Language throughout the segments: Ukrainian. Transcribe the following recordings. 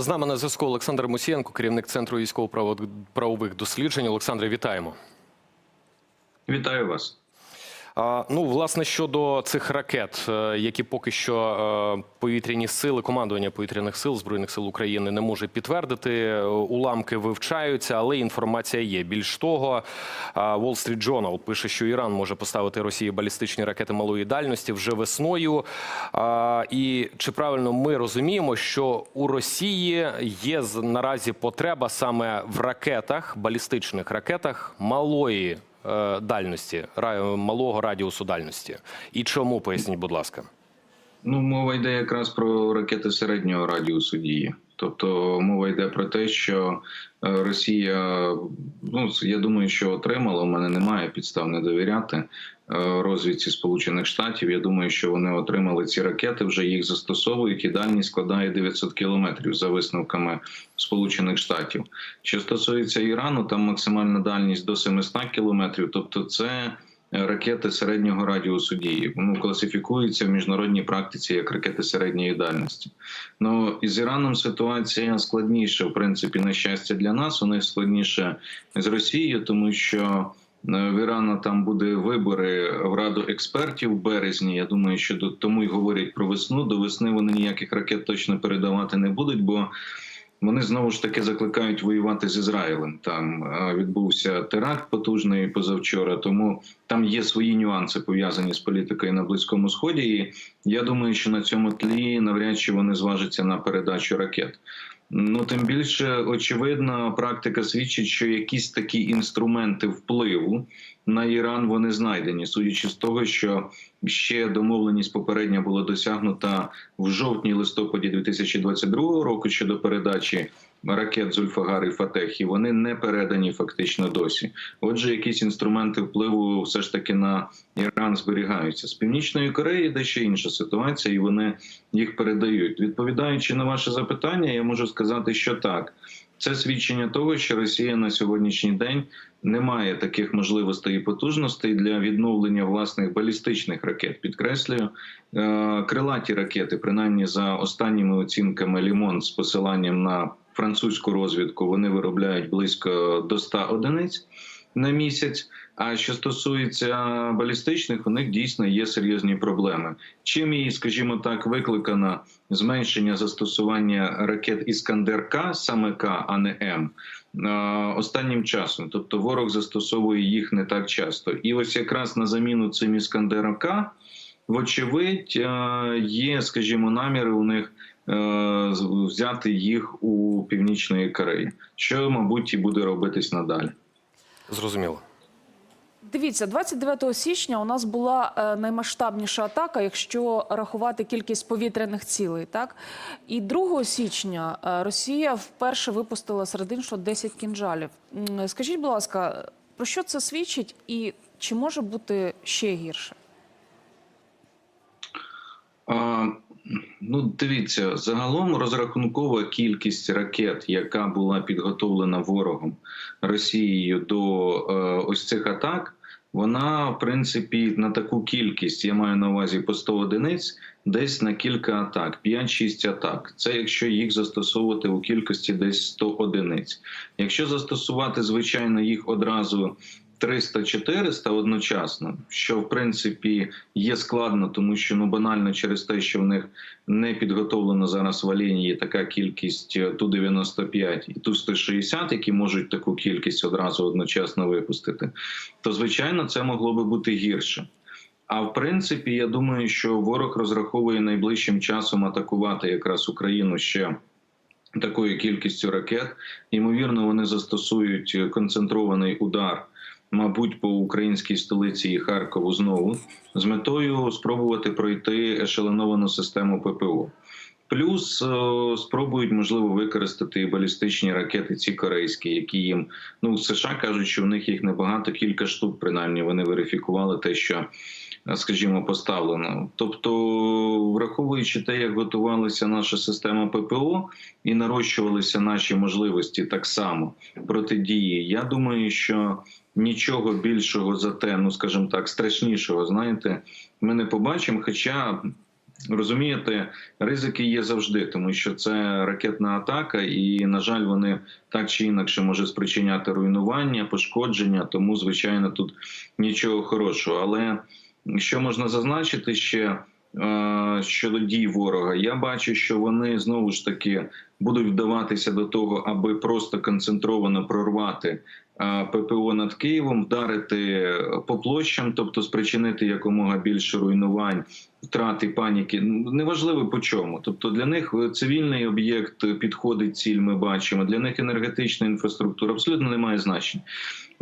З нами на зв'язку Олександр Мусієнко, керівник центру військово-правових досліджень. Олександре, вітаємо. Вітаю вас. Ну, власне, щодо цих ракет, е, які поки що е, повітряні сили, командування повітряних сил збройних сил України не може підтвердити. Е, Уламки вивчаються, але інформація є. Більш того, Wall Street Journal пише, що Іран може поставити Росії балістичні ракети малої дальності вже весною. І чи правильно ми розуміємо, що у Росії є наразі потреба саме в ракетах, балістичних ракетах малої дальності, ра- малого радіусу дальності. І чому поясніть, будь ласка? Ну, мова йде якраз про ракети середнього радіусу дії. Тобто мова йде про те, що е, Росія, ну я думаю, що отримала. У мене немає підстав не довіряти е, розвідці Сполучених Штатів. Я думаю, що вони отримали ці ракети, вже їх застосовують, і дальність складає 900 кілометрів за висновками Сполучених Штатів. Що стосується Ірану, там максимальна дальність до 700 кілометрів. Тобто, це ракети середнього радіусу дії. Ну, класифікуються в міжнародній практиці як ракети середньої дальності. Ну із Іраном ситуація складніша, в принципі, на щастя для нас. Них складніше з Росією, тому що. е, В Ірану там буде вибори в раду експертів в березні. Я думаю, що до тому й говорять про весну. До весни вони ніяких ракет точно передавати не будуть, бо вони знову ж таки закликають воювати з Ізраїлем. Там е, відбувся теракт потужний позавчора, тому там є свої нюанси пов'язані з політикою на близькому сході. І я думаю, що на цьому тлі навряд чи вони зважаться на передачу ракет. Ну тим більше очевидно, практика свідчить, що якісь такі інструменти впливу на Іран вони знайдені, судячи з того, що ще домовленість попередня була досягнута в жовтні-листопаді 2022 року щодо передачі ракет Зульфагар і Фатех, і вони не передані фактично досі. Отже, якісь інструменти впливу все ж таки на Іран зберігаються з північної Кореї, де ще інша ситуація, і вони їх передають. Відповідаючи на ваше запитання, я можу сказати, що так. Це свідчення того, що Росія на сьогоднішній день не має таких можливостей і потужностей для відновлення власних балістичних ракет. Підкреслюю, е, крилаті ракети, принаймні за останніми оцінками Лімон з посиланням на французьку розвідку, вони виробляють близько до 100 одиниць на місяць. А що стосується балістичних, у них дійсно є серйозні проблеми. Чим і, скажімо так, викликано зменшення застосування ракет Іскандер К, саме К, а не М. Останнім часом, тобто ворог застосовує їх не так часто, і ось якраз на заміну цим Іскандерам К, вочевидь, є, скажімо, наміри у них взяти їх у північної Кореї, що мабуть і буде робитись надалі. Зрозуміло. Дивіться, 29 січня у нас була е, наймасштабніша атака, якщо рахувати кількість повітряних цілей. Так і 2 січня е, Росія вперше випустила серед іншого 10 кінжалів. Скажіть, будь ласка, про що це свідчить, і чи може бути ще гірше? А, ну, дивіться, загалом розрахункова кількість ракет, яка була підготовлена ворогом Росією до е, ось цих атак, вона в принципі на таку кількість, я маю на увазі по 100 одиниць, десь на кілька атак, 5-6 атак. Це якщо їх застосовувати у кількості десь 100 одиниць. Якщо застосувати, звичайно, їх одразу 300-400 одночасно, що в принципі є складно, тому що ну банально через те, що в них не підготовлено зараз в Алінії така кількість е, ту 95 і ту 160, які можуть таку кількість одразу одночасно випустити, то звичайно це могло би бути гірше. А в принципі, я думаю, що ворог розраховує найближчим часом атакувати якраз Україну ще такою кількістю ракет. Ймовірно, вони застосують е, концентрований удар, мабуть, по українській столиці і Харкову знову з метою спробувати пройти ешелоновану систему ППО. Плюс е, спробують можливо використати балістичні ракети, ці корейські, які їм ну США кажуть, що в них їх небагато, кілька штук. Принаймні вони верифікували те, що е, скажімо, поставлено. Тобто, враховуючи те, як готувалася наша система ППО і нарощувалися наші можливості так само протидії, я думаю, що нічого більшого за те, ну скажімо так, страшнішого, знаєте, ми не побачимо. Хоча Розумієте, ризики є завжди, тому що це ракетна атака, і на жаль, вони так чи інакше може спричиняти руйнування, пошкодження. Тому, звичайно, тут нічого хорошого. Але що можна зазначити ще щодо дій ворога? Я бачу, що вони знову ж таки будуть вдаватися до того, аби просто концентровано прорвати е, ППО над Києвом, вдарити по площам, тобто спричинити якомога більше руйнувань, втрат і паніки. Ну, Неважливо по чому. Тобто для них цивільний об'єкт підходить ціль. Ми бачимо. Для них енергетична інфраструктура абсолютно не має значення.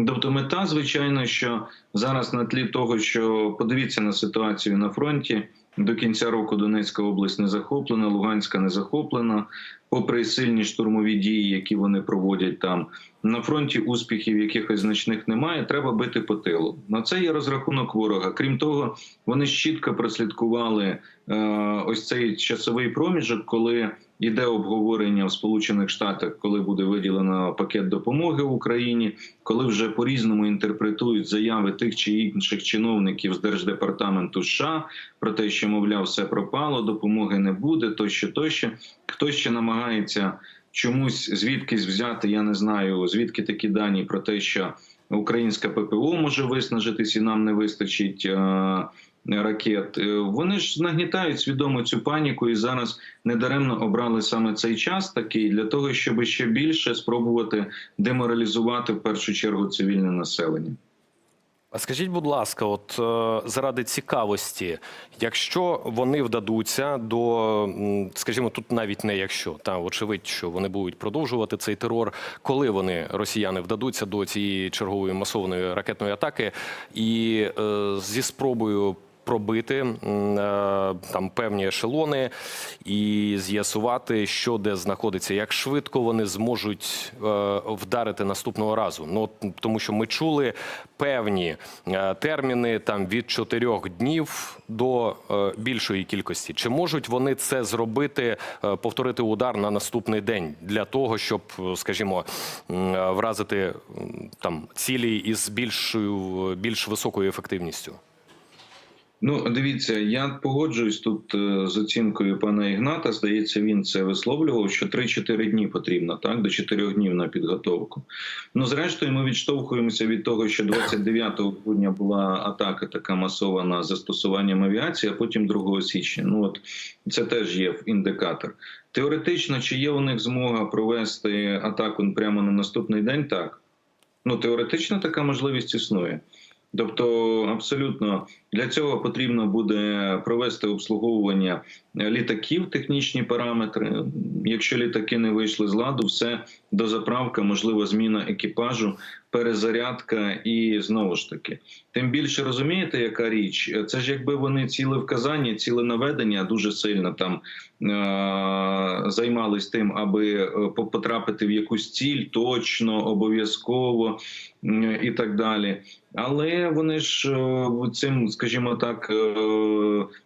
Тобто, мета, звичайно, що зараз на тлі того, що подивіться на ситуацію на фронті. До кінця року Донецька область не захоплена, Луганська не захоплена. Попри сильні штурмові дії, які вони проводять там на фронті, успіхів якихось значних немає. Треба бити по тилу. На це є розрахунок ворога. Крім того, вони чітко прослідкували е, ось цей часовий проміжок, коли йде обговорення в Сполучених Штатах, коли буде виділено пакет допомоги Україні, коли вже по різному інтерпретують заяви тих чи інших чиновників з держдепартаменту США про те, що мовляв, все пропало, допомоги не буде, тощо, тощо. Хтось ще намагається чомусь звідкись взяти, я не знаю, звідки такі дані про те, що українська ППО може виснажитись і нам не вистачить. е, Ракет Е, вони ж нагнітають свідомо цю паніку і зараз недаремно обрали саме цей час такий для того, щоб ще більше спробувати деморалізувати в першу чергу цивільне населення. А скажіть, будь ласка, от е, заради цікавості, якщо вони вдадуться до, скажімо, тут навіть не якщо та очевидь, що вони будуть продовжувати цей терор, коли вони росіяни вдадуться до цієї чергової масованої ракетної атаки, і е, зі спробою пробити е, там певні ешелони і з'ясувати, що де знаходиться, як швидко вони зможуть е, вдарити наступного разу. Ну тому, що ми чули певні е, терміни там від чотирьох днів до більшої кількості. Чи можуть вони це зробити, повторити удар на наступний день для того, щоб, скажімо, вразити там цілі із більшою більш високою ефективністю? Ну, дивіться, я погоджуюсь тут е, з оцінкою пана Ігната. Здається, він це висловлював, що 3-4 дні потрібно, так, до 4 днів на підготовку. Ну, зрештою, ми відштовхуємося від того, що 29 грудня була атака така масована з застосуванням авіації, а потім 2 січня. Ну от це теж є індикатор. Теоретично, чи є у них змога провести атаку прямо на наступний день? Так. Ну, теоретично така можливість існує. Тобто, абсолютно для цього потрібно буде провести обслуговування літаків, технічні параметри. Якщо літаки не вийшли з ладу, все дозаправка, можливо, зміна екіпажу, перезарядка і знову ж таки. Тим більше розумієте, яка річ? Це ж якби вони ціле вказання, ціле наведення дуже сильно там е- займались тим, аби е, потрапити в якусь ціль точно, обов'язково м, і так далі. Але вони ж е, цим, скажімо так, е,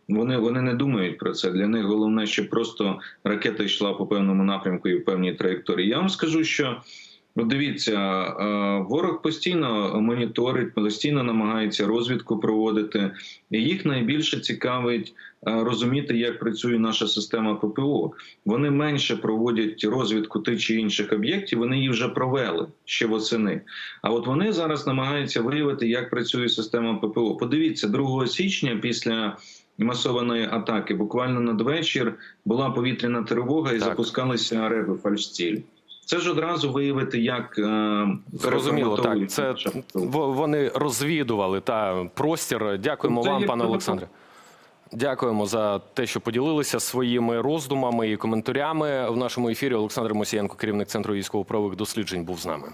вони, вони не думають про це. Для них головне, щоб просто ракета йшла по певному напрямку і в певній траєкторії. Я вам скажу, що. От дивіться, е, ворог постійно моніторить, постійно намагається розвідку проводити. І їх найбільше цікавить е, розуміти, як працює наша система ППО. Вони менше проводять розвідку тих чи інших об'єктів. Вони її вже провели ще восени. А от вони зараз намагаються виявити, як працює система ППО. Подивіться, 2 січня після. Масованої атаки буквально надвечір була повітряна тривога і Так. запускалися реби фальшціль. Це ж одразу виявити, як е, Зрозуміло, так. Це вони розвідували та простір. Дякуємо Це вам, пане. Олександре. Дякуємо за те, що поділилися своїми роздумами і коментарями в нашому ефірі. Олександр Мосієнко, керівник центру військово-правових досліджень, був з нами.